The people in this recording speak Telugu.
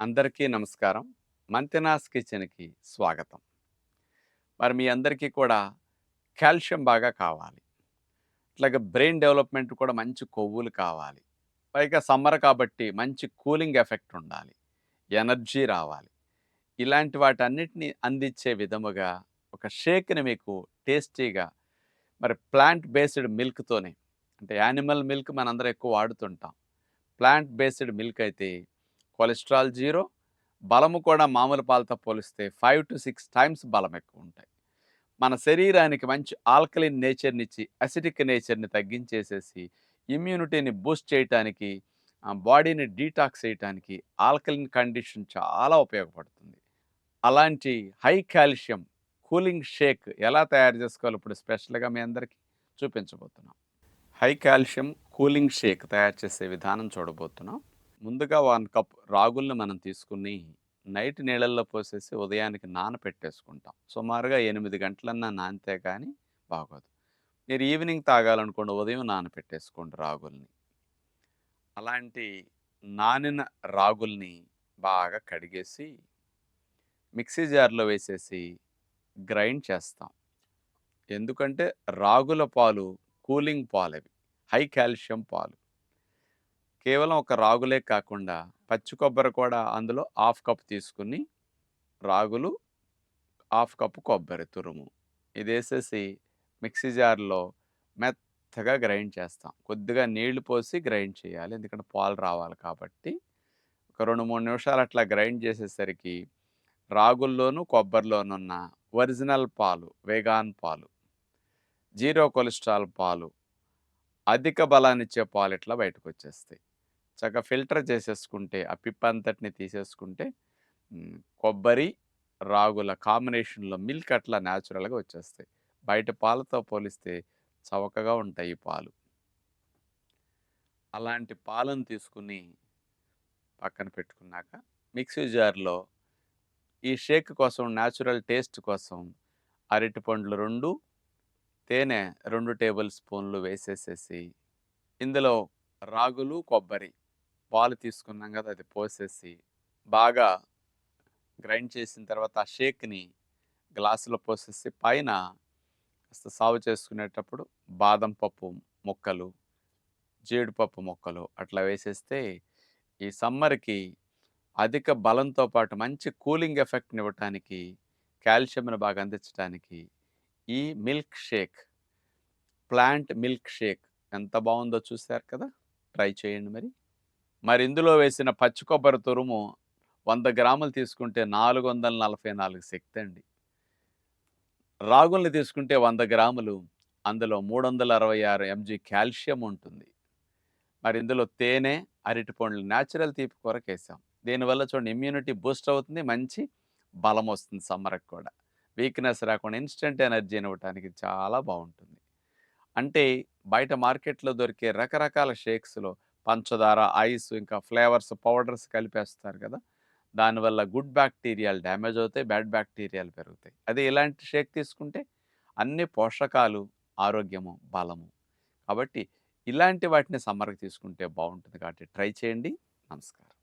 అందరికీ నమస్కారం. మంతెనాస్ కిచెన్కి స్వాగతం. మరి మీ అందరికీ కూడా కాల్షియం బాగా కావాలి. అట్లాగే బ్రెయిన్ డెవలప్మెంట్ కూడా మంచి కొవ్వులు కావాలి. పైగా సమ్మర్ కాబట్టి మంచి కూలింగ్ ఎఫెక్ట్ ఉండాలి. ఎనర్జీ రావాలి. ఇలాంటి వాటన్నిటిని అందించే విధముగా ఒక షేక్ని మీకు టేస్టీగా మరి ప్లాంట్ బేస్డ్ మిల్క్తోనే అంటే యానిమల్ మిల్క్ మనందరం ఎక్కువ వాడుతుంటాం. ప్లాంట్ బేస్డ్ మిల్క్ అయితే కొలెస్ట్రాల్ జీరో బలము కూడా మామూలు పాలతో పోలిస్తే ఫైవ్ టు సిక్స్ టైమ్స్ బలం ఎక్కువ ఉంటాయి. మన శరీరానికి మంచి ఆల్కలిన్ నేచర్ని ఇచ్చి అసిడిక్ నేచర్ని తగ్గించేసేసి ఇమ్యూనిటీని బూస్ట్ చేయటానికి బాడీని డీటాక్స్ చేయటానికి ఆల్కలిన్ కండిషన్ చాలా ఉపయోగపడుతుంది. అలాంటి హై కాల్షియం కూలింగ్ షేక్ ఎలా తయారు చేసుకోవాలి? ఇప్పుడు స్పెషల్గా మీ అందరికీ చూపించబోతున్నాం. హై కాల్షియం కూలింగ్ షేక్ తయారు చేసే విధానం చూడబోతున్నాం. ముందుగా వన్ కప్ రాగుల్ని మనం తీసుకుని నైట్ నీళ్ళల్లో పోసేసి ఉదయానికి నానపెట్టేసుకుంటాం. సుమారుగా ఎనిమిది గంటలన్నా నానితే కానీ బాగోదు. మీరు ఈవినింగ్ తాగాలనుకోండి ఉదయం నానపెట్టేసుకోండి రాగుల్ని. అలాంటి నానిన రాగుల్ని బాగా కడిగేసి మిక్సీ జార్లో వేసేసి గ్రైండ్ చేస్తాం. ఎందుకంటే రాగుల పాలు కూలింగ్ పాలు అవి హై కాల్షియం పాలు. కేవలం ఒక రాగులే కాకుండా పచ్చి కొబ్బరి కూడా అందులో హాఫ్ కప్ తీసుకుని రాగులు హాఫ్ కప్ కొబ్బరి తురుము. ఇది వేసేసి మిక్సీ జార్లో మెత్తగా గ్రైండ్ చేస్తాం. కొద్దిగా నీళ్ళు పోసి గ్రైండ్ చేయాలి. ఎందుకంటే పాలు రావాలి కాబట్టి. ఒక రెండు మూడు నిమిషాలు అట్లా గ్రైండ్ చేసేసరికి రాగుల్లోనూ కొబ్బరిలోనున్న ఒరిజినల్ పాలు వేగాన్ పాలు జీరో కొలెస్ట్రాల్ పాలు అధిక బలాన్నిచ్చే పాలు ఇట్లా బయటకు వచ్చేస్తాయి చక్కగా ఫిల్టర్ చేసేసుకుంటే ఆ పిప్ప అంతటిని తీసేసుకుంటే కొబ్బరి రాగుల కాంబినేషన్లో మిల్క్ అట్లా న్యాచురల్గా వచ్చేస్తాయి. బయట పాలతో పోలిస్తే చవకగా ఉంటాయి ఈ పాలు. అలాంటి పాలను తీసుకుని పక్కన పెట్టుకున్నాక మిక్సీ జార్లో ఈ షేక్ కోసం న్యాచురల్ టేస్ట్ కోసం అరటి పండ్లు రెండు తేనె రెండు టేబుల్ స్పూన్లు వేసేసేసి ఇందులో రాగులు కొబ్బరి పాలు తీసుకున్నాం కదా అది పోసేసి బాగా గ్రైండ్ చేసిన తర్వాత ఆ షేక్ని గ్లాసులో పోసేసి పైన సాగు చేసుకునేటప్పుడు బాదం పప్పు ముక్కలు జీడిపప్పు ముక్కలు అట్లా వేసేస్తే ఈ సమ్మర్కి అధిక బలంతో పాటు మంచి కూలింగ్ ఎఫెక్ట్ని ఇవ్వటానికి కాల్షియంను బాగా అందించడానికి ఈ milk shake plant milk shake ఎంత బాగుందో చూశారు కదా? ట్రై చేయండి మరి. మరి ఇందులో వేసిన పచ్చి కొబ్బరి తురుము వంద గ్రాములు తీసుకుంటే నాలుగు వందల నలభై నాలుగు శక్తి అండి. రాగుల్ని తీసుకుంటే వంద గ్రాములు అందులో మూడు వందల అరవై ఆరు ఎంజీ కాల్షియం ఉంటుంది. మరి ఇందులో తేనె అరటి పండ్లు న్యాచురల్ తీపి కొరకేసాం దీనివల్ల చూడండి ఇమ్యూనిటీ బూస్ట్ అవుతుంది మంచి బలం వస్తుంది సమ్మర్కి కూడా. వీక్నెస్ రాకుండా ఇన్స్టెంట్ ఎనర్జీని ఇవ్వటానికి చాలా బాగుంటుంది. అంటే బయట మార్కెట్లో దొరికే రకరకాల షేక్స్లో పంచదార ఐస్ ఇంకా ఫ్లేవర్స్ పౌడర్స్ కలిపేస్తారు కదా! దానివల్ల గుడ్ బ్యాక్టీరియాలు డ్యామేజ్ అవుతాయి బ్యాడ్ బ్యాక్టీరియాలు పెరుగుతాయి. అదే ఇలాంటి షేక్ తీసుకుంటే అన్ని పోషకాలు ఆరోగ్యము బలము. కాబట్టి ఇలాంటి వాటిని సమ్మర్కి తీసుకుంటే బాగుంటుంది కాబట్టి ట్రై చేయండి. నమస్కారం.